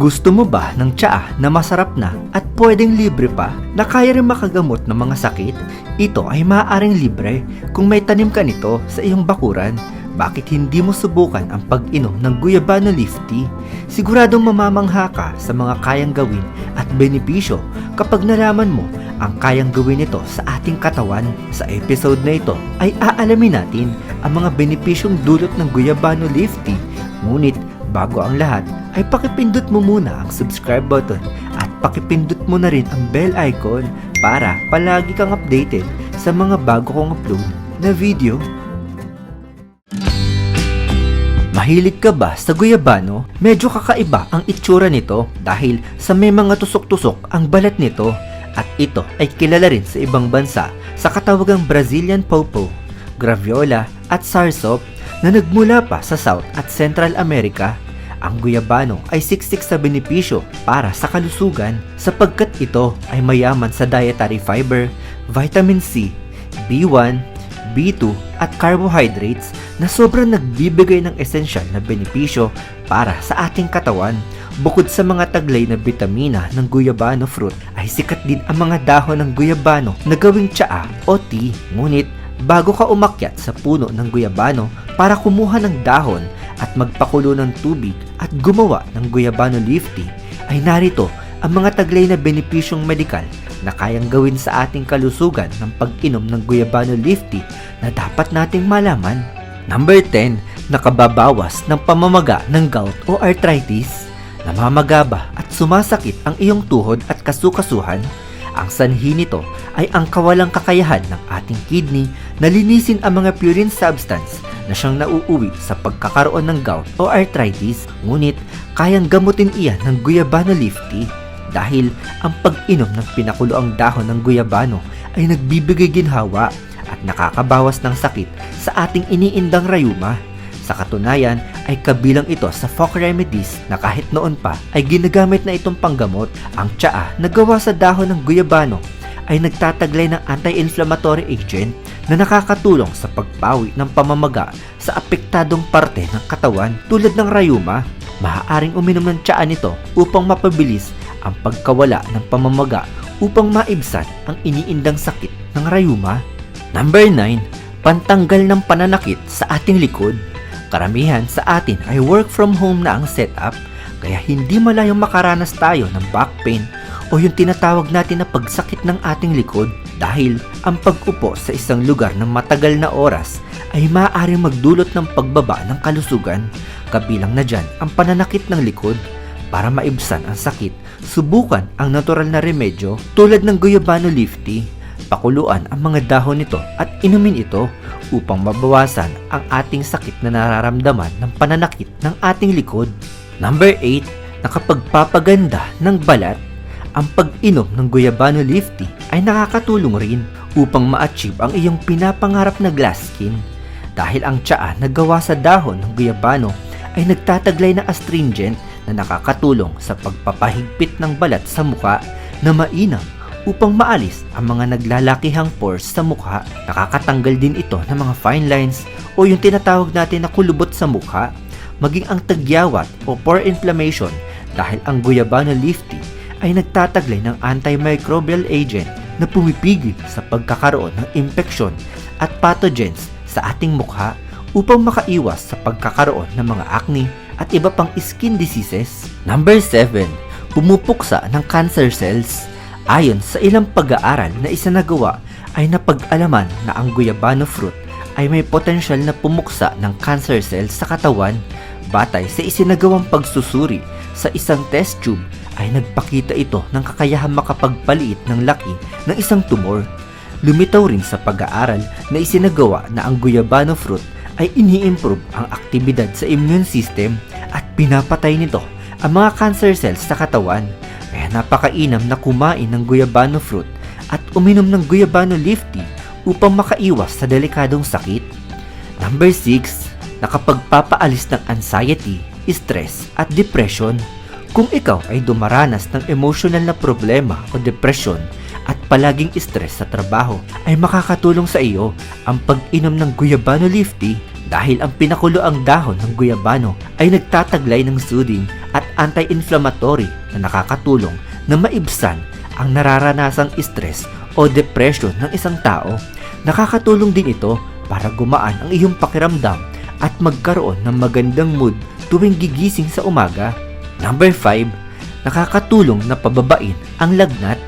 Gusto mo ba ng tsaa na masarap na at pwedeng libre pa na kaya rin makagamot ng mga sakit? Ito ay maaaring libre kung may tanim ka nito sa iyong bakuran. Bakit hindi mo subukan ang pag-inom ng guyabano leaf tea? Siguradong mamamangha ka sa mga kayang gawin at benepisyo kapag nalaman mo ang kayang gawin nito sa ating katawan. Sa episode na ito ay aalamin natin ang mga benepisyong dulot ng guyabano leaf tea. Ngunit bago ang lahat ay pakipindot mo muna ang subscribe button at pakipindot mo na rin ang bell icon para palagi kang updated sa mga bago kong upload na video. Mahilig ka ba sa guyabano? Medyo kakaiba ang itsura nito dahil sa may mga tusok-tusok ang balat nito at ito ay kilala rin sa ibang bansa sa katawagang Brazilian pawpaw, graviola at sarsop na nagmula pa sa South at Central America. Ang guyabano ay siksik sa benepisyo para sa kalusugan sapagkat ito ay mayaman sa dietary fiber, vitamin C, B1, B2 at carbohydrates na sobrang nagbibigay ng esensyal na benepisyo para sa ating katawan. Bukod sa mga taglay na bitamina ng guyabano fruit ay sikat din ang mga dahon ng guyabano na gawing tsaa o tea. Ngunit bago ka umakyat sa puno ng guyabano para kumuha ng dahon at magpakulo ng tubig at gumawa ng guyabano tea ay narito ang mga taglay na benepisyong medikal na kayang gawin sa ating kalusugan ng pag-inom ng guyabano tea na dapat nating malaman. Number 10, nakababawas ng pamamaga ng gout o arthritis. Namamagaba at sumasakit ang iyong tuhod at kasukasuhan. Ang sanhi nito ay ang kawalang kakayahan ng ating kidney na linisin ang mga purine substance na siyang nauuwi sa pagkakaroon ng gout o arthritis. Ngunit kayang gamutin iyan ng guyabano leaf tea dahil ang pag-inom ng pinakuloang dahon ng guyabano ay nagbibigay ginhawa at nakakabawas ng sakit sa ating iniindang rayuma. Sa katunayan ay kabilang ito sa folk remedies na kahit noon pa ay ginagamit na itong panggamot. Ang tsaa na gawa sa dahon ng guyabano ay nagtataglay ng anti-inflammatory agent na nakakatulong sa pagpawi ng pamamaga sa apektadong parte ng katawan tulad ng rayuma. Maaaring uminom ng tsaa nito upang mapabilis ang pagkawala ng pamamaga upang maibsan ang iniindang sakit ng rayuma. Number 9, pantanggal ng pananakit sa ating likod. Karamihan sa atin ay work from home na ang setup kaya hindi malayong makaranas tayo ng back pain o yung tinatawag natin na pagsakit ng ating likod dahil ang pag-upo sa isang lugar ng matagal na oras ay maaaring magdulot ng pagbaba ng kalusugan kabilang na dyan ang pananakit ng likod para maibsan ang sakit, subukan ang natural na remedyo tulad ng guyabano leaf tea. Pakuluan ang mga dahon nito at inumin ito upang mabawasan ang ating sakit na nararamdaman ng pananakit ng ating likod. Number 8, nakapagpapaganda ng balat. Ang pag-inom ng guyabano leaf tea ay nakakatulong rin upang ma-achieve ang iyong pinapangarap na glass skin. Dahil ang tsaa na gawa sa dahon ng guyabano ay nagtataglay ng astringent na nakakatulong sa pagpapahigpit ng balat sa mukha na mainam upang maalis ang mga naglalakihang pores sa mukha. Nakakatanggal din ito ng mga fine lines o yung tinatawag natin na kulubot sa mukha, maging ang tagyawat o pore inflammation dahil ang guyabano leaf ay nagtataglay ng antimicrobial agent na pumipigil sa pagkakaroon ng impeksyon at pathogens sa ating mukha upang makaiwas sa pagkakaroon ng mga acne at iba pang skin diseases. Number 7. Pumupuksa ng cancer cells. Ayon sa ilang pag-aaral na isanagawa ay napag-alaman na ang guyabano fruit ay may potensyal na pumuksa ng cancer cells sa katawan batay sa isinagawang pagsusuri sa isang test tube ay nagpakita ito ng kakayahang makapagpaliit ng laki ng isang tumor. Lumitaw rin sa pag-aaral na isinagawa na ang guyabano fruit ay ini-improve ang aktibidad sa immune system at pinapatay nito ang mga cancer cells sa katawan. Kaya napakainam na kumain ng guyabano fruit at uminom ng guyabano leaf tea upang makaiwas sa delikadong sakit. Number 6, nakapagpapaalis ng anxiety, stress at depression. Kung ikaw ay dumaranas ng emotional na problema o depression at palaging stress sa trabaho, ay makakatulong sa iyo ang pag-inom ng guyabano leaf tea dahil ang pinakulo ang dahon ng guyabano ay nagtataglay ng soothing at anti-inflammatory na nakakatulong na maibsan ang nararanasang stress o depression ng isang tao. Nakakatulong din ito para gumaan ang iyong pakiramdam at magkaroon ng magandang mood tuwing gigising sa umaga. Number 5, nakakatulong na pababain ang lagnat.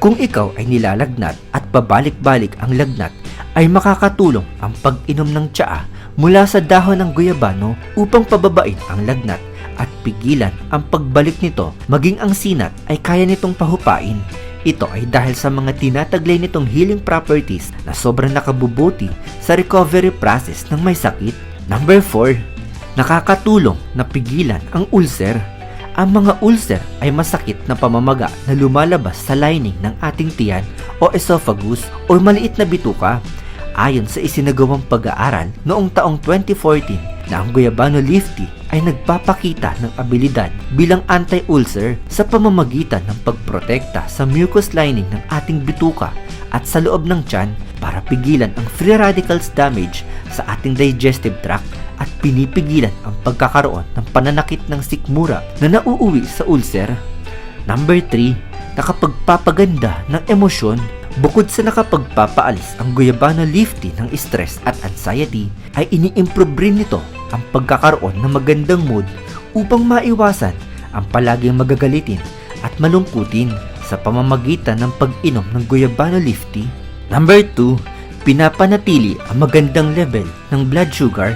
Kung ikaw ay nilalagnat at pabalik-balik ang lagnat, ay makakatulong ang pag-inom ng tsaa mula sa dahon ng guyabano upang pababain ang lagnat at pigilan ang pagbalik nito maging ang sinat ay kaya nitong pahupain. Ito ay dahil sa mga tinataglay nitong healing properties na sobrang nakabubuti sa recovery process ng may sakit. Number 4, nakakatulong na pigilan ang ulcer. Ang mga ulcer ay masakit na pamamaga na lumalabas sa lining ng ating tiyan o esophagus o maliit na bituka. Ayon sa isinagawang pag-aaral noong taong 2014 na ang Guyabano leaf tea ay nagpapakita ng abilidad bilang anti-ulcer sa pamamagitan ng pagprotekta sa mucous lining ng ating bituka at sa loob ng tiyan para pigilan ang free radicals damage sa ating digestive tract at pinipigilan ang pagkakaroon ng pananakit ng sikmura na nauuwi sa ulcer. Number 3, nakapagpapaganda ng emosyon Bukod sa nakapagpapaalis ang Guyabano leaf tea ng stress at anxiety, ay ini-improve rin nito ang pagkakaroon ng magandang mood upang maiwasan ang palaging magagalitin at malungkutin sa pamamagitan ng pag-inom ng Guyabano leaf tea. Number 2, pinapanatili ang magandang level ng blood sugar.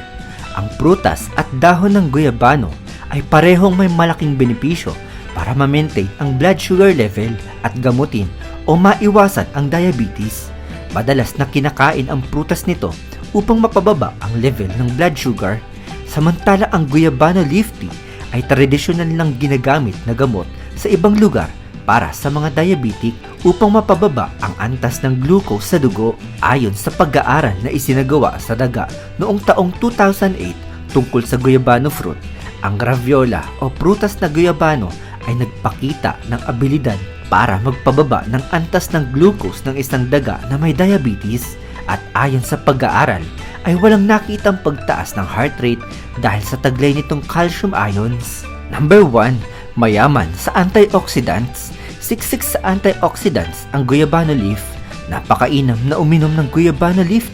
Ang prutas at dahon ng Guyabano ay parehong may malaking benepisyo para ma-maintain ang blood sugar level at gamutin o maiwasan ang diabetes. Madalas na kinakain ang prutas nito upang mapababa ang level ng blood sugar. Samantala ang guyabano leaf tea ay tradisyonal lang ginagamit na gamot sa ibang lugar para sa mga diabetic upang mapababa ang antas ng glucose sa dugo ayon sa pag-aaral na isinagawa sa daga noong taong 2008 tungkol sa guyabano fruit. Ang graviola o prutas na guyabano ay nagpakita ng abilidad para magpababa ng antas ng glucose ng isang daga na may diabetes at ayon sa pag-aaral ay walang nakitang pagtaas ng heart rate dahil sa taglay nitong calcium ions. Number 1, mayaman sa antioxidants. Siksik sa antioxidants ang guyabano leaf. Napakainam na uminom ng guyabano leaf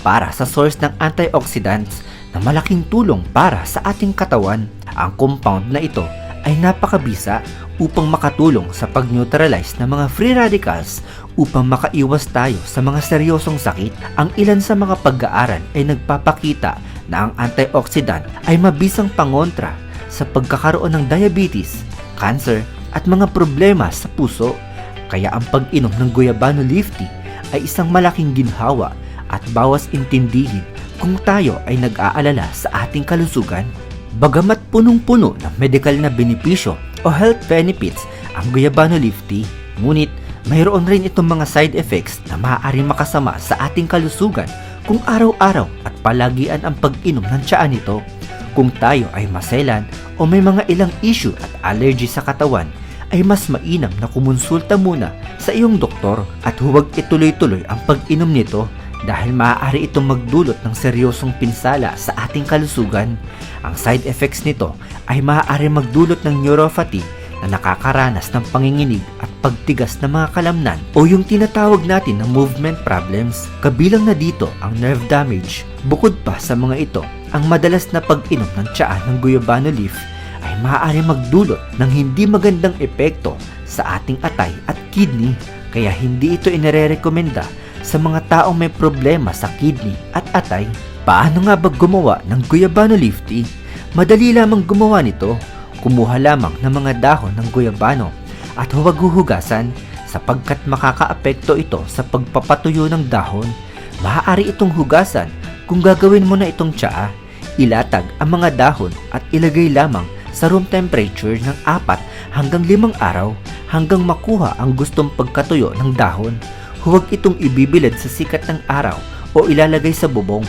para sa source ng antioxidants na malaking tulong para sa ating katawan. Ang compound na ito ay napakabisa upang makatulong sa pag-neutralize ng mga free radicals upang makaiwas tayo sa mga seryosong sakit. Ang ilan sa mga pag-aaral ay nagpapakita na ang antioxidant ay mabisang pangontra sa pagkakaroon ng diabetes, cancer at mga problema sa puso. Kaya ang pag-inom ng Guyabano leaf tea ay isang malaking ginhawa at bawas intindihin kung tayo ay nag-aalala sa ating kalusugan. Bagamat punong-puno ng medical na benepisyo o health benefits ang Guyabano leaf tea, ngunit mayroon rin itong mga side effects na maaaring makasama sa ating kalusugan kung araw-araw at palagian ang pag-inom ng tsaa nito. Kung tayo ay maselan o may mga ilang issue at allergy sa katawan, ay mas mainam na kumonsulta muna sa iyong doktor at huwag ituloy-tuloy ang pag-inom nito dahil maaari itong magdulot ng seryosong pinsala sa ating kalusugan. Ang side effects nito ay maaari magdulot ng neuropathy na nakakaranas ng panginginig at pagtigas ng mga kalamnan o yung tinatawag natin na movement problems. Kabilang na dito ang nerve damage. Bukod pa sa mga ito, ang madalas na pag-inom ng tsaa ng guyabano leaf ay maaari magdulot ng hindi magandang epekto sa ating atay at kidney kaya hindi ito inire-rekomenda sa mga taong may problema sa kidney at atay. Paano nga ba gumawa ng guyabano leaf tea? Madali lamang gumawa nito. Kumuha lamang ng mga dahon ng guyabano at huwag huhugasan sapagkat makakaapekto ito sa pagpapatuyo ng dahon. Maaari itong hugasan kung gagawin mo na itong tsaa. Ilatag ang mga dahon at ilagay lamang sa room temperature ng 4 hanggang 5 araw hanggang makuha ang gustong pagkatuyo ng dahon huwag itong ibibilad sa sikat ng araw o ilalagay sa bubong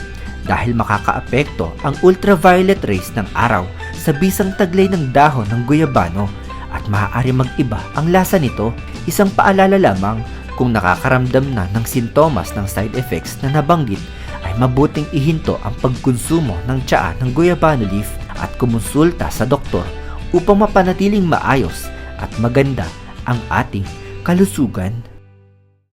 dahil makakaapekto ang ultraviolet rays ng araw sa bisang taglay ng dahon ng guyabano at maaari mag-iba ang lasa nito. Isang paalala lamang kung nakakaramdam na ng sintomas ng side effects na nabanggit ay mabuting ihinto ang pagkonsumo ng tsaa ng guyabano leaf at kumonsulta sa doktor upang mapanatiling maayos at maganda ang ating kalusugan.